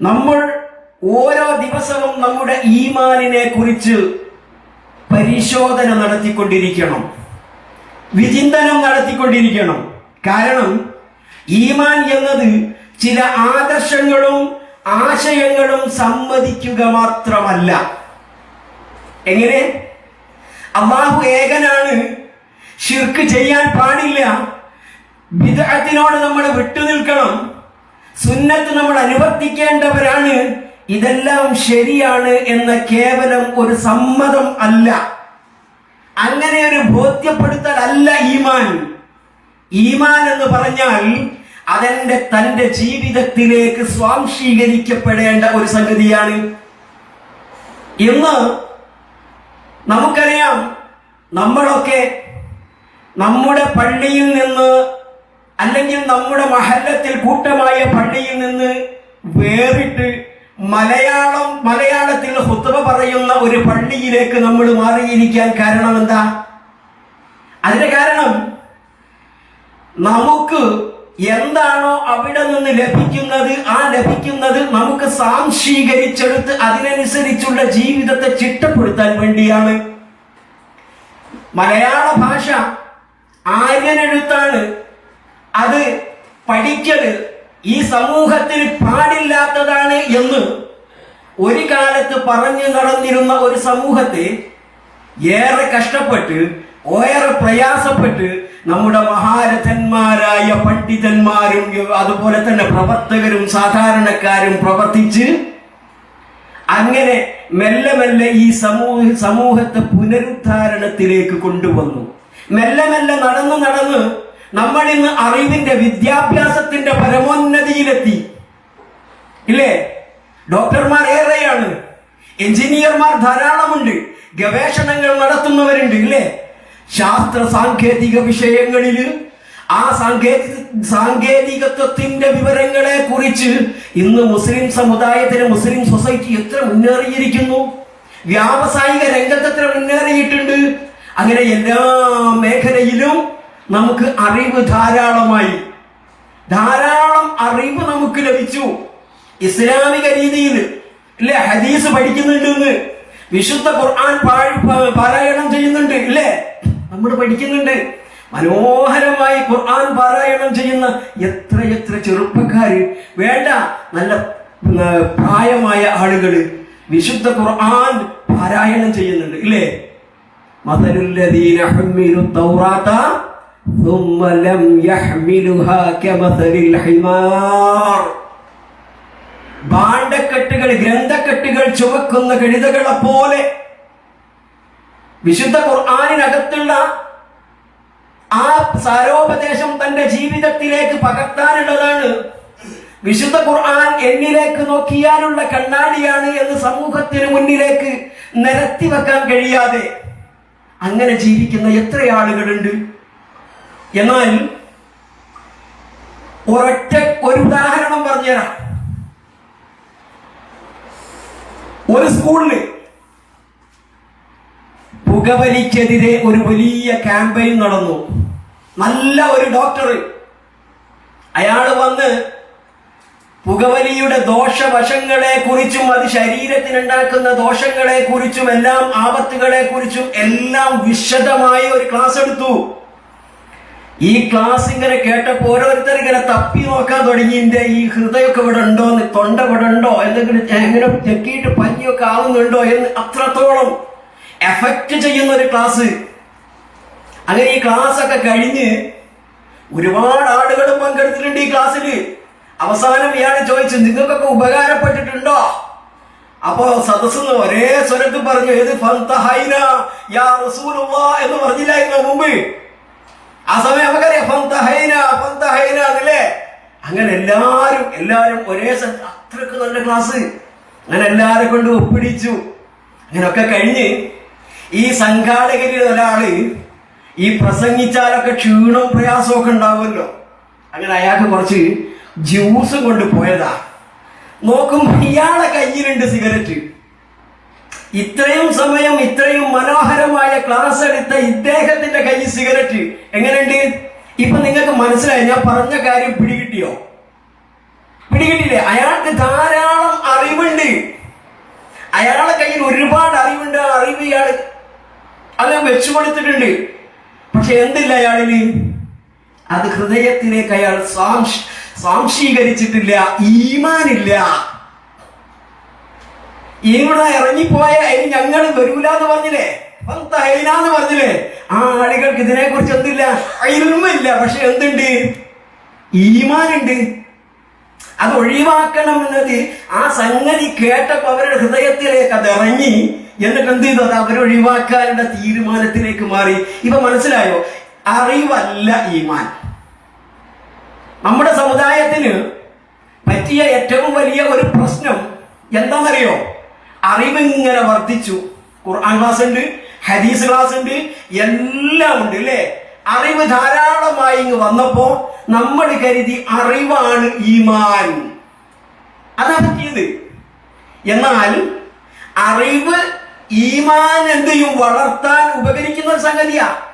നമ്മൾ ഓരോ ദിവസവും നമ്മുടെ ഈമാനിനെ കുറിച്ച് പരിശോധന നടത്തിക്കൊണ്ടിരിക്കണം. വിചിന്തനം നടത്തിക്കൊണ്ടിരിക്കണം. കാരണം ഈമാൻ എന്നത് ചില ആദർശങ്ങളും ആശയങ്ങളും സമ്മതിക്കുക മാത്രമല്ല. എങ്ങനെ? അള്ളാഹു ഏകനാണ്. ഷിർക്ക് ചെയ്യാൻ പാടില്ല. വിദഗ്ധത്തിനോട് നമ്മൾ വിട്ടുനിൽക്കണം. സുന്നത്ത് നമ്മൾ അനുവർത്തിക്കേണ്ടവരാണ്. ഇതെല്ലാം ശരിയാണ് എന്ന കേവലം ഒരു സമ്മതം അല്ല. അങ്ങനെ ഒരു ബോധ്യപ്പെടുത്തൽ അല്ല ഈമാൻ. ഈമാൻ എന്ന് പറഞ്ഞാൽ അതെന്റെ തന്റെ ജീവിതത്തിലേക്ക് സ്വാംശീകരിക്കപ്പെടേണ്ട ഒരു സംഗതിയാണ്. ഇന്ന് നമുക്കറിയാം നമ്മളൊക്കെ നമ്മുടെ പള്ളിയിൽ നിന്ന് അല്ലെങ്കിൽ നമ്മുടെ മഹല്ലത്തിൽ കൂട്ടമായ പള്ളിയിൽ നിന്ന് വേറിട്ട് മലയാളം മലയാളത്തിൽ ഹുത്തവ പറയുന്ന ഒരു പള്ളിയിലേക്ക് നമ്മൾ മാറിയിരിക്കാൻ കാരണം എന്താ? അതിന്റെ കാരണം നമുക്ക് എന്താണോ അവിടെ നിന്ന് ലഭിക്കുന്നത് ആ ലഭിക്കുന്നത് നമുക്ക് സാംശീകരിച്ചെടുത്ത് അതിനനുസരിച്ചുള്ള ജീവിതത്തെ ചിട്ടപ്പെടുത്താൻ വേണ്ടിയാണ്. മലയാള ഭാഷ ആര്യനെഴുത്താണ് അത് പഠിക്കൽ ഈ സമൂഹത്തിൽ പാടില്ലാത്തതാണ് എന്ന് ഒരു കാലത്ത് പറഞ്ഞു നടന്നിരുന്ന ഒരു സമൂഹത്തെ ഏറെ കഷ്ടപ്പെട്ട് ഏറെ പ്രയാസപ്പെട്ട് നമ്മുടെ മഹാരഥന്മാരായ പണ്ഡിതന്മാരും അതുപോലെ തന്നെ പ്രവർത്തകരും സാധാരണക്കാരും പ്രവർത്തിച്ച് അങ്ങനെ മെല്ലെ മെല്ലെ ഈ സമൂഹ സമൂഹത്തെ പുനരുദ്ധാരണത്തിലേക്ക് കൊണ്ടുവന്നു. മെല്ലെ മെല്ലെ നടന്നു നടന്ന് നമ്മൾ ഇന്ന് അറിവിന്റെ വിദ്യാഭ്യാസത്തിന്റെ പരമോന്നതിയിലെത്തി. ഇല്ലേ? ഡോക്ടർമാർ ഏറെയാണ്. എഞ്ചിനീയർമാർ ധാരാളമുണ്ട്. ഗവേഷണങ്ങൾ നടത്തുന്നവരുണ്ട് ഇല്ലേ? ശാസ്ത്ര സാങ്കേതിക വിഷയങ്ങളിൽ ആ സാങ്കേതിക സാങ്കേതികത്വത്തിന്റെ വിവരങ്ങളെ കുറിച്ച് ഇന്ന് മുസ്ലിം സമുദായത്തിന് മുസ്ലിം സൊസൈറ്റി എത്ര മുന്നേറിയിരിക്കുന്നു? വ്യാവസായിക രംഗത്ത് എത്ര മുന്നേറിയിട്ടുണ്ട്? അങ്ങനെ എല്ലാ മേഖലയിലും നമുക്ക് അറിവ് ധാരാളമായി. ധാരാളം അറിവ് നമുക്ക് ലഭിച്ചു. ഇസ്ലാമിക രീതിയിൽ അല്ലെ ഹദീസ് പഠിക്കുന്നുണ്ട് എന്ന് വിശുദ്ധ ഖുർആൻ പാരായണം ചെയ്യുന്നുണ്ട് ഇല്ലേ? നമ്മൾ പഠിക്കുന്നുണ്ട്. മനോഹരമായി ഖുർആൻ പാരായണം ചെയ്യുന്ന എത്ര എത്ര ചെറുപ്പക്കാർ വേണ്ട നല്ല പ്രായമായ ആളുകൾ വിശുദ്ധ ഖുർആൻ പാരായണം ചെയ്യുന്നുണ്ട് ഇല്ലേ? മതരുല്ലീന ഹമ്മിനു തൗറാത്ത ثم لم يحملها كمثل الحمار ഭാണ്ഡക്കെട്ടുകൾ ഗ്രന്ഥക്കെട്ടുകൾ ചുമക്കുന്ന കഴുതകളെ പോലെ വിശുദ്ധ ഖുർആാനിനകത്തുള്ള ആ സാരോപദേശം തന്റെ ജീവിതത്തിലേക്ക് പകർത്താനുള്ളതാണ് വിശുദ്ധ ഖുർആൻ എന്നിലേക്ക് നോക്കിയാലുള്ള കണ്ണാടിയാണ് എന്ന് സമൂഹത്തിന് മുന്നിലേക്ക് നിരത്തി വെക്കാൻ കഴിയാതെ അങ്ങനെ ജീവിക്കുന്ന എത്ര ആളുകളുണ്ട് എന്നാൽ ഒരൊറ്റ ഒരു ഉദാഹരണം പറഞ്ഞുതരാം. ഒരു സ്കൂളിൽ പുകവലിക്കെതിരെ ഒരു വലിയ ക്യാമ്പയിൻ നടന്നു. നല്ല ഒരു ഡോക്ടർ അയാൾ വന്ന് പുകവലിയുടെ ദോഷവശങ്ങളെ കുറിച്ചും അത് ശരീരത്തിനുണ്ടാക്കുന്ന ദോഷങ്ങളെ കുറിച്ചും എല്ലാം ആപത്തുകളെ കുറിച്ചും എല്ലാം വിശദമായ ഒരു ക്ലാസ് എടുത്തു. ഈ ക്ലാസ് ഇങ്ങനെ കേട്ടപ്പോ ഓരോരുത്തർ ഇങ്ങനെ തപ്പി നോക്കാൻ തുടങ്ങി എന്റെ ഈ ഹൃദയമൊക്കെ ഇവിടെ ഉണ്ടോ? എന്ന് തൊണ്ട ഇവിടെ ഉണ്ടോ? എന്തെങ്കിലും എങ്ങനെ ചെക്കിയിട്ട് പനിയൊക്കെ ആവുന്നുണ്ടോ? എന്ന് അത്രത്തോളം എഫക്റ്റ് ചെയ്യുന്ന ഒരു ക്ലാസ്. അങ്ങനെ ഈ ക്ലാസ് ഒക്കെ കഴിഞ്ഞ് ഒരുപാട് ആളുകളും പങ്കെടുത്തിട്ടുണ്ട് ഈ ക്ലാസ്സിൽ അവസാനം ഇയാൾ ചോദിച്ചു നിങ്ങൾക്കൊക്കെ ഉപകാരപ്പെട്ടിട്ടുണ്ടോ? അപ്പോ സദസ്സെന്ന് ഒരേ സ്വരത്തിൽ പറഞ്ഞു ഏത് ഫന്തഹൈന യാ റസൂലുള്ള എന്ന് പറഞ്ഞില്ലായിരുന്നു മുമ്പ്? ആ സമയം നമുക്കറിയാം അതല്ലേ അങ്ങനെ എല്ലാവരും എല്ലാവരും ഒരേ അത്രയ്ക്ക് നല്ല ക്ലാസ് അങ്ങനെ എല്ലാരെ കൊണ്ട് ഒപ്പിടിച്ചു. അങ്ങനെയൊക്കെ കഴിഞ്ഞ് ഈ സംഘാടകരിൽ ഒരാൾ ഈ പ്രസംഗിച്ചാലൊക്കെ ക്ഷീണവും പ്രയാസവും ഒക്കെ ഉണ്ടാവുമല്ലോ. അങ്ങനെ അയാൾക്ക് കുറച്ച് ജ്യൂസ് കൊണ്ട് പോയതാ. നോക്കുമ്പോ ഇയാളെ കയ്യിലുണ്ട് സിഗരറ്റ് ഇത്രയും സമയം ഇത്രയും മനോഹരമായ ക്ലാസ് എടുത്ത ഇദ്ദേഹത്തിന്റെ കയ്യിൽ സിഗരറ്റ് എങ്ങനെയുണ്ട്? ഇപ്പൊ നിങ്ങൾക്ക് മനസ്സിലായി ഞാൻ പറഞ്ഞ കാര്യം പിടികിട്ടിയോ? പിടികിട്ടില്ലേ അയാൾക്ക് ധാരാളം അറിവുണ്ട്. അയാളെ കയ്യിൽ ഒരുപാട് അറിവുണ്ട്. ആ അറിവ് ഇയാൾ അല്ല വെച്ചു കൊടുത്തിട്ടുണ്ട് പക്ഷെ എന്തില്ല അയാളിന്? അത് ഹൃദയത്തിലേക്ക് അയാൾ സാംശീകരിച്ചിട്ടില്ല. ഈമാനില്ല. ഇവിടെ ഇറങ്ങിപ്പോയ ഇനി ഞങ്ങൾ വരൂല എന്ന് പറഞ്ഞില്ലേ? എന്ന് പറഞ്ഞില്ലേ? ആ ആളുകൾക്ക് ഇതിനെ കുറിച്ച് എന്തില്ല? ഇല്ല പക്ഷെ എന്തുണ്ട്? ഈമാനുണ്ട്. അത് ഒഴിവാക്കണം എന്നത് ആ സംഗതി കേട്ടപ്പോ അവരുടെ ഹൃദയത്തിലേക്ക് അത് ഇറങ്ങി. എന്നിട്ട് എന്ത് ചെയ്തു? അത് അവർ ഒഴിവാക്കാനുള്ള തീരുമാനത്തിലേക്ക് മാറി. ഇപ്പൊ മനസ്സിലായോ? അറിവല്ല ഈമാൻ. നമ്മുടെ സമുദായത്തിന് പറ്റിയ ഏറ്റവും വലിയ ഒരു പ്രശ്നം എന്താണെന്നറിയോ? അറിവ് ഇങ്ങനെ വർദ്ധിച്ചു. ഖുർആൻ ക്ലാസ് ഉണ്ട് ഹദീസ് ക്ലാസ് ഉണ്ട് എല്ലാം ഉണ്ട് അല്ലേ അറിവ് ധാരാളമായി ഇങ്ങ് വന്നപ്പോ നമ്മൾ കരുതി അറിവാണ് ഈമാൻ. അതാ പറ്റിയത് എന്നാൽ അറിവ് ഈമാൻ എന്തെയും വളർത്താൻ ഉപകരിക്കുന്ന സംഗതിയാണ് സംഗതിയാ.